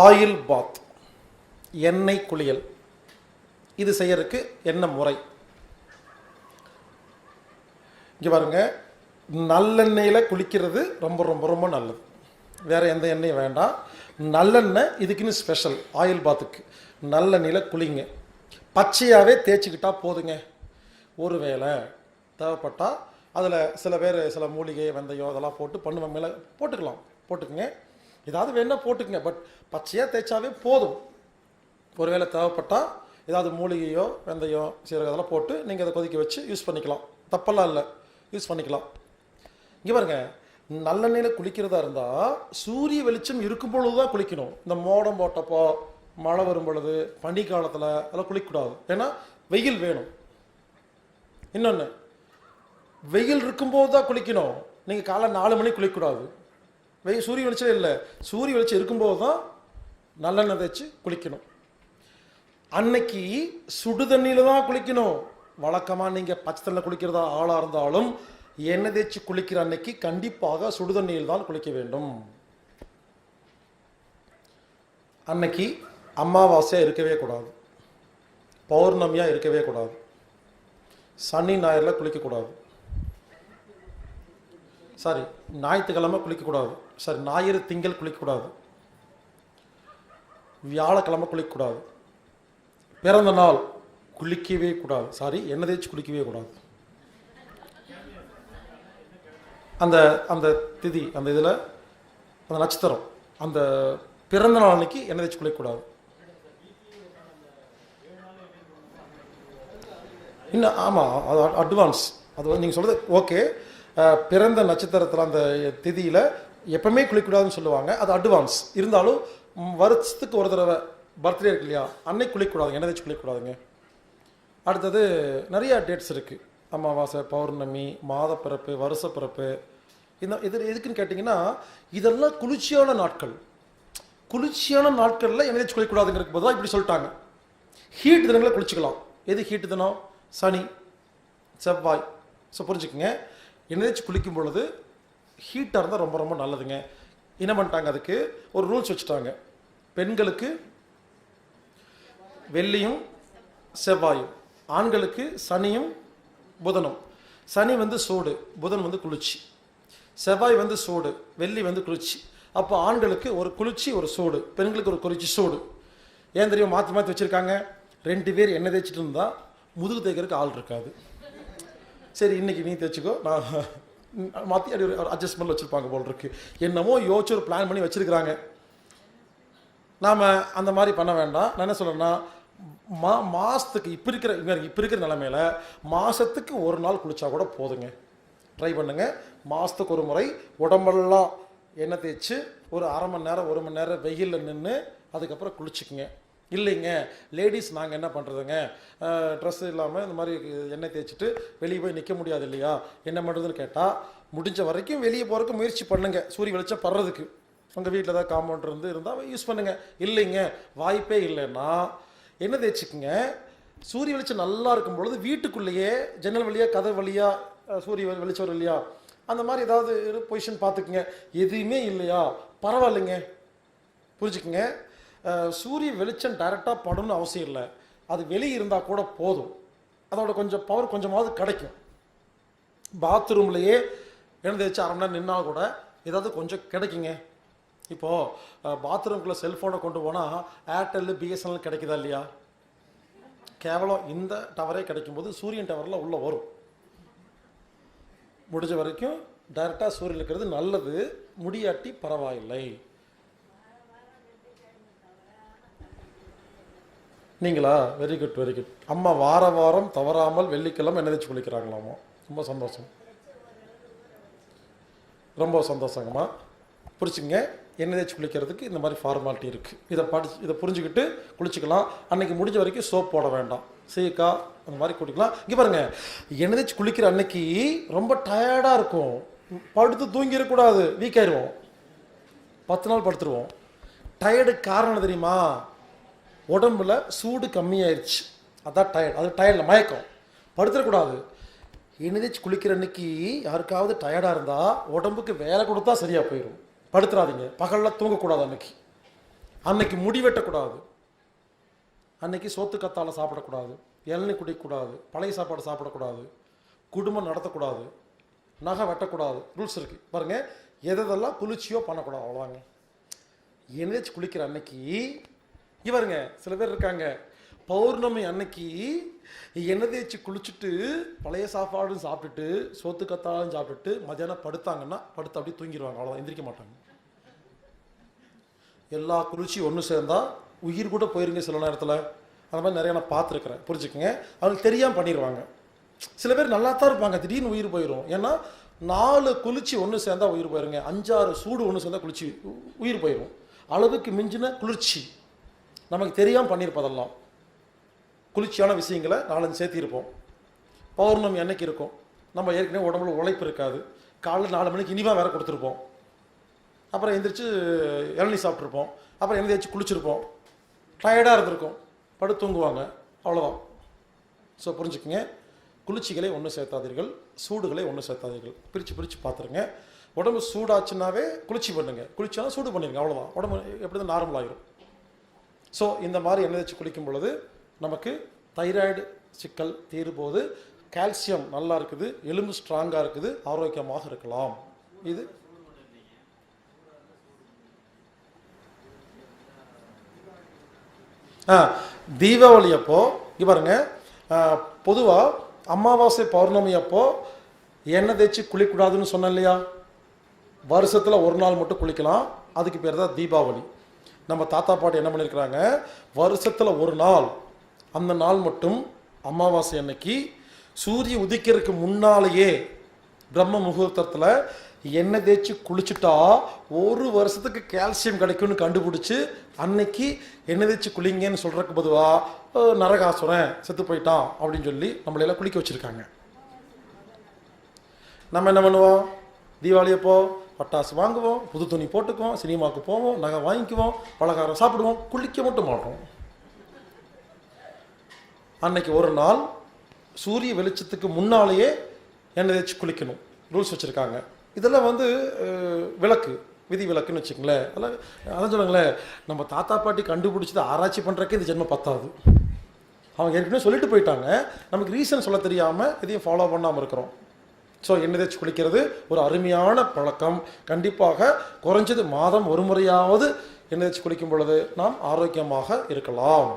Oil bath எண்ணெய் குளியல். இது செய்யறதுக்கு என்ன முறை? இங்கே பாருங்க நல்லெண்ணெயில் குளிக்கிறது ரொம்ப ரொம்ப ரொம்ப நல்லது. வேற எந்த எண்ணெயும் வேண்டாம். நல்லெண்ணெய் இதுக்குன்னு ஸ்பெஷல் ஆயில் பாத்துக்கு. நல்லெண்ணெயில் குளிங்க. பச்சையாகவே தேய்ச்சிக்கிட்டா போதுங்க. ஒருவேளை தேவைப்பட்டால் அதில் சில பேர் சில மூலிகை வெந்தயம் அதெல்லாம் போட்டு பண்ணுவாங்க. மேலே போட்டுக்கலாம். போட்டுக்கோங்க. ஏதாவது வேணால் போட்டுக்குங்க. பட் பச்சையாக தேய்ச்சாவே போதும். ஒருவேளை தேவைப்பட்டால் ஏதாவது மூலிகையோ வெந்தயம் சீரகம் அதெல்லாம் போட்டு நீங்கள் அதை கொதிக்க வச்சு யூஸ் பண்ணிக்கலாம். தப்பெல்லாம் இல்லை. யூஸ் பண்ணிக்கலாம். இங்கே பாருங்க. நல்லெண்ணெயில் குளிக்கிறதா இருந்தால் சூரிய வெளிச்சம் இருக்கும் பொழுது தான் குளிக்கணும். இந்த மோடம் போட்டப்போ மழை வரும் பொழுது பனி காலத்தில் அதெல்லாம் குளிக்கக்கூடாது. ஏன்னா வெயில் வேணும். இன்னொன்று வெயில் இருக்கும்போது தான் குளிக்கணும். நீங்கள் காலை நாலு மணிக்கு குளிக்கக்கூடாது. வெயில் சூரிய வெளிச்சம் இல்லை. சூரிய வெளிச்சம் இருக்கும்போது தான் நல்லெண்ணெய் தேய்ச்சி குளிக்கணும். அன்னைக்கு சுடு தண்ணியில் தான் குளிக்கணும். வழக்கமாக நீங்கள் பச்சை தண்ணியில் குளிக்கிறதா ஆளாக இருந்தாலும் எண்ணெய் தேய்ச்சி குளிக்கிற அன்னைக்கு கண்டிப்பாக சுடு தண்ணியில் தான் குளிக்க வேண்டும். அன்னைக்கு அமாவாசையாக இருக்கவே கூடாது. பௌர்ணமியாக இருக்கவே கூடாது. சனி ஞாயிறில் குளிக்கக்கூடாது சாரி ஞாயிற்றுக்கிழமை குளிக்கக்கூடாது. சாரி ஞாயிறு திங்கள் குளிக்கக்கூடாது. வியாழக்கிழமை குளிக்கக்கூடாது. பிறந்த நாள் குளிக்கவே கூடாது. சாரி எண்ணெய் தேய்ச்சி குளிக்கவே கூடாது. அந்த அந்த திதி அந்த இதில் அந்த நட்சத்திரம் அந்த பிறந்த நாள் அன்னைக்கு எண்ணெய் தேய்ச்சி குளிக்கக்கூடாது. இன்னும் ஆமாம் அது அட்வான்ஸ். அது வந்து நீங்கள் சொல்கிறது ஓகே. பிறந்த நட்சத்திரத்தில் அந்த திதியில் எப்பவுமே குளிக்கக்கூடாதுன்னு சொல்லுவாங்க. அது அட்வான்ஸ் இருந்தாலும் வருஷத்துக்கு ஒரு தடவை பர்த்டே இருக்கு இல்லையா? அன்னைக்கு குளிக்கக்கூடாது எண்ணெய் தேய்ச்சி குளிக்கக்கூடாதுங்க அடுத்தது நிறையா டேட்ஸ் இருக்குது அமாவாசை பௌர்ணமி மாதப்பிறப்பு வருஷப்பிறப்பு. இந்த இது எதுக்குன்னு கேட்டிங்கன்னா இதெல்லாம் குளிர்ச்சியான நாட்கள். குளிர்ச்சியான நாட்களில் எண்ணெய் தேய்ச்சி குளிக்கக்கூடாதுங்கிறதுக்கு பதிலாக இப்படி சொல்லிட்டாங்க. ஹீட் தினங்களை குளிச்சுக்கலாம். எது ஹீட் தினம்? சனி செவ்வாய். ஸோ புரிஞ்சுக்குங்க. எண்ணெய் தேய்ச்சி குளிக்கும் பொழுது ஹீட்டாக இருந்தால் ரொம்ப ரொம்ப நல்லதுங்க. என்ன பண்ணிட்டாங்க அதுக்கு? ஒரு ரூல்ஸ் வச்சுட்டாங்க. பெண்களுக்கு வெள்ளியும் செவ்வாயும் ஆண்களுக்கு சனியும் புதனும். சனி வந்து சூடு புதன் வந்து குளிர்ச்சி. செவ்வாய் வந்து சூடு வெள்ளி வந்து குளிர்ச்சி. அப்போ ஆண்களுக்கு ஒரு குளிர்ச்சி ஒரு சூடு. பெண்களுக்கு ஒரு குளிர்ச்சி சூடு. ஏன் தெரியும்? மாற்றி மாற்றி வச்சுருக்காங்க. ரெண்டு பேர் எண்ணெய் தேய்ச்சிட்டு இருந்தால் முதுகு தேய்க்கிறதுக்கு ஆள் இருக்காது. சரி இன்னைக்கு நீ தேய்ச்சிக்கோ. நான் மாற்றி அப்படி ஒரு அட்ஜஸ்ட்மெண்ட் வச்சுருப்பாங்க போல் இருக்கு. என்னமோ யோசிச்சு ஒரு பிளான் பண்ணி வச்சுருக்கிறாங்க. நாம் அந்த மாதிரி பண்ண வேண்டாம். நான் என்ன சொல்கிறேன்னா மா மாதத்துக்கு இப்போ இருக்கிற இவங்க இப்போ இருக்கிற நிலமையில மாதத்துக்கு ஒரு நாள் குளிச்சா கூட போதுங்க. ட்ரை பண்ணுங்க. மாதத்துக்கு ஒரு முறை உடம்பெல்லாம் எண்ணெய் தேய்ச்சி ஒரு அரை மணி நேரம் ஒரு மணி நேரம் வெயிலில் நின்று அதுக்கப்புறம் குளிச்சுக்குங்க. இல்லைங்க. லேடிஸ் நாங்கள் என்ன பண்ணுறதுங்க ட்ரெஸ் இல்லாமல் இந்த மாதிரி எண்ணெய் தேய்ச்சிட்டு வெளியே போய் நிற்க முடியாது இல்லையா? என்ன பண்ணுறதுன்னு கேட்டால் முடிஞ்ச வரைக்கும் வெளியே போகிறதுக்கு முயற்சி பண்ணுங்க. சூரிய வெளிச்சம் படுறதுக்கு. உங்கள் வீட்டில் ஏதாவது காம்பவுண்ட் இருந்து இருந்தால் யூஸ் பண்ணுங்கள் இல்லைங்க. வாய்ப்பே இல்லைன்னா என்ன தேய்ச்சிக்குங்க. சூரிய வெளிச்சம் நல்லா இருக்கும் பொழுது வீட்டுக்குள்ளேயே ஜன்னல் வழியாக கதை வழியாக சூரிய வெளிச்சம் வரும் இல்லையா அந்த மாதிரி ஏதாவது பொசிஷன் பார்த்துக்குங்க. எதுவுமே இல்லையா? பரவாயில்லைங்க. புரிஞ்சுக்குங்க. சூரிய வெளிச்சம் டைரெக்டாக படணும்னு அவசியம் இல்லை. அது வெளியே இருந்தால் கூட போதும். அதோட கொஞ்சம் பவர் கொஞ்சமாவது கிடைக்கும். பாத்ரூம்லேயே எழுந்து வச்சு அரை மணி நேரம் நின்னா கூட ஏதாவது கொஞ்சம் கிடைக்குங்க. இப்போது பாத்ரூம்குள்ளே செல்ஃபோனை கொண்டு போனால் ஏர்டெல் பிஎஸ்என்எல் கிடைக்குதா இல்லையா? கேவலம் இந்த டவரே கிடைக்கும்போது சூரியன் டவரில் உள்ளே வரும். முடிஞ்ச வரைக்கும் டைரெக்டாக சூரியன் இருக்கிறது நல்லது. முடியாட்டி பரவாயில்லை. நீங்களா? வெரி குட் வெரி குட் அம்மா வார வாரம் தவறாமல் வெள்ளிக்கிழமை என்ன தேய்ச்சி குளிக்கிறாங்களாமா? ரொம்ப சந்தோஷம். ரொம்ப சந்தோஷங்கம்மா. புரிச்சுங்க எண்ணெய் தேய்ச்சி குளிக்கிறதுக்கு இந்த மாதிரி ஃபார்மாலிட்டி இருக்குது இதை படிச்சு இதை புரிஞ்சுக்கிட்டு குளிச்சுக்கலாம். அன்னைக்கு முடிஞ்ச வரைக்கும் சோப் போட வேண்டாம். சீக்கா அந்த மாதிரி குளிக்கலாம் இங்கே பாருங்கள் எண்ணெய் தேய்ச்சி குளிக்கிற அன்னைக்கு ரொம்ப டயர்டாக இருக்கும். படுத்து தூங்கிடக்கூடாது. வீக் ஆயிடுவோம். பத்து நாள் படுத்துருவோம். டயர்டு காரணம் தெரியுமா? உடம்புல சூடு கம்மியாயிருச்சு. அதான் டயர்ட் அது டயர்டில் மயக்கம். படுத்துடக்கூடாது. எண்ணெய் குளிக்கிற அன்னைக்கு யாருக்காவது டயர்டாக இருந்தால் உடம்புக்கு வேலை கொடுத்தா சரியாக போயிடும். படுத்துறாதீங்க. பகலில் தூங்கக்கூடாது அன்னைக்கு. அன்னைக்கு முடி வெட்டக்கூடாது. அன்னைக்கு சோத்து கத்தால சாப்பிடக்கூடாது. இளநீ குடிக்கக்கூடாது. பழைய சாப்பாடு சாப்பிடக்கூடாது. குடும்பம் நடத்தக்கூடாது. நகை வெட்டக்கூடாது. ரூல்ஸ் இருக்குது பாருங்கள் எதெல்லாம் குளிர்ச்சியோ பண்ணக்கூடாது. அவ்வளோதாங்க எழுந்திரிச்சு குளிக்கிற அன்னைக்கு இவருங்க சில பேர் இருக்காங்க. பௌர்ணமி அன்னைக்கு எண்ணெய் தேய்ச்சி குளிச்சுட்டு பழைய சாப்பாடும் சாப்பிட்டுட்டு சோத்து கத்தாலும் சாப்பிட்டுட்டு மத்தியானம் படுத்தாங்கன்னா படுத்து அப்படியே தூங்கிடுவாங்க அவ்வளோதான் எந்திரிக்க மாட்டாங்க. எல்லா குளிர்ச்சியும் ஒன்று சேர்ந்தா உயிர் கூட போயிருங்க சில நேரத்தில். அந்த மாதிரி நிறைய நான் பார்த்துருக்குறேன். புரிஞ்சுக்கங்க? அவங்களுக்கு தெரியாமல் பண்ணிடுவாங்க சில பேர் நல்லா தான் இருப்பாங்க. திடீர்னு உயிர் போயிடும் ஏன்னா நாலு குளிர்ச்சி ஒன்று சேர்ந்தா உயிர் போயிருங்க. அஞ்சாறு சூடு ஒன்று சேர்ந்தா குளிர்ச்சி உ- உயிர் போயிடும் அளவுக்கு மிஞ்சின குளிர்ச்சி. நமக்கு தெரியாமல் பண்ணியிருப்பதெல்லாம். குளிர்ச்சியான விஷயங்களை நாலஞ்சு சேர்த்திருப்போம். பௌர்ணமி அன்னைக்கு இருக்கும். நம்ம ஏற்கனவே உடம்புல உழைப்பு இருக்காது. காலைல நாலு மணிக்கு இனிமா வேற கொடுத்துருப்போம். அப்புறம் எந்திரிச்சு இளநீ சாப்பிட்ருப்போம் அப்புறம் எண்ணெய் குளிச்சிருப்போம். டயர்டாக இருந்திருக்கும். படுத்து தூங்குவாங்க. அவ்வளோதான் ஸோ புரிஞ்சுக்குங்க. குளிர்ச்சிகளை ஒன்று சேர்த்தாதீர்கள். சூடுகளை ஒன்று சேர்த்தாதீர்கள். பிரித்து பிரித்து பார்த்துருங்க உடம்பு சூடாச்சுன்னாவே குளிர்ச்சி பண்ணுங்க. குளிச்சாலும் சூடு பண்ணிடுங்க அவ்வளோதான் உடம்பு எப்படி தான் நார்மல் ஆயிரும். ஸோ இந்த மாதிரி எண்ணெய் தேய்ச்சி குளிக்கும் பொழுது நமக்கு தைராய்டு சிக்கல் தீரும்போது கால்சியம் நல்லா இருக்குது எலும்பு ஸ்ட்ராங்காக இருக்குது ஆரோக்கியமாக இருக்கலாம். இது ஆ தீபாவளி அப்போ இங்கே பாருங்க பொதுவாக அமாவாசை பௌர்ணமி அப்போ எண்ணெய் தேய்ச்சி குளிக்கக்கூடாதுன்னு சொன்னேன் இல்லையா? வருஷத்தில் ஒரு நாள் மட்டும் குளிக்கலாம் அதுக்கு பேர் தான் தீபாவளி. நம்ம தாத்தா பாட்டி என்ன பண்ணியிருக்கிறாங்க வருஷத்தில் ஒரு நாள் அந்த நாள் மட்டும் அமாவாசை அன்னைக்கு சூரிய உதிக்கிறதுக்கு முன்னாலேயே பிரம்ம முகூர்த்தத்தில் எண்ணெய் தேய்ச்சி குளிச்சுட்டா ஒரு வருஷத்துக்கு கால்சியம் கிடைக்கும்னு கண்டுபிடிச்சி அன்னைக்கு எண்ணெய் தேய்ச்சி குளிங்கன்னு சொல்கிறக்கு பொதுவாக நரகாசுரன் செத்து போயிட்டான் அப்படின்னு சொல்லி நம்மளையெல்லாம் குளிக்க வச்சுருக்காங்க. நம்ம என்ன பண்ணுவோம்? தீபாவளி அப்போ பட்டாசு வாங்குவோம் புது துணி போட்டுக்குவோம் சினிமாவுக்கு போவோம் நகை வாங்கிக்குவோம் பலகாரம் சாப்பிடுவோம் குளிக்க மட்டும் மாட்டோம். அன்னைக்கு ஒரு நாள் சூரிய வெளிச்சத்துக்கு முன்னாலேயே எண்ணெய் தேய்ச்சி குளிக்கணும். ரூல்ஸ் வச்சுருக்காங்க. இதெல்லாம் வந்து விளக்கு விதி விளக்குன்னு வச்சுக்கங்களேன். அதெல்லாம் அதான் சொல்லுங்களேன். நம்ம தாத்தா பாட்டி கண்டுபிடிச்சதை ஆராய்ச்சி பண்ணுறக்கே இந்த ஜென்மம் பத்தாது. அவங்க ஏற்கனவே சொல்லிட்டு போயிட்டாங்க. நமக்கு ரீசன் சொல்ல தெரியாமல் இதையும் ஃபாலோ பண்ணாமல் இருக்கிறோம். ஸோ எண்ணெய் தேய்ச்சி குளிக்கிறது ஒரு அருமையான பழக்கம். கண்டிப்பாக குறைஞ்சது மாதம் ஒரு முறையாவது எண்ணெய் தேய்ச்சி குளிக்கும் பொழுது நாம் ஆரோக்கியமாக இருக்கலாம்.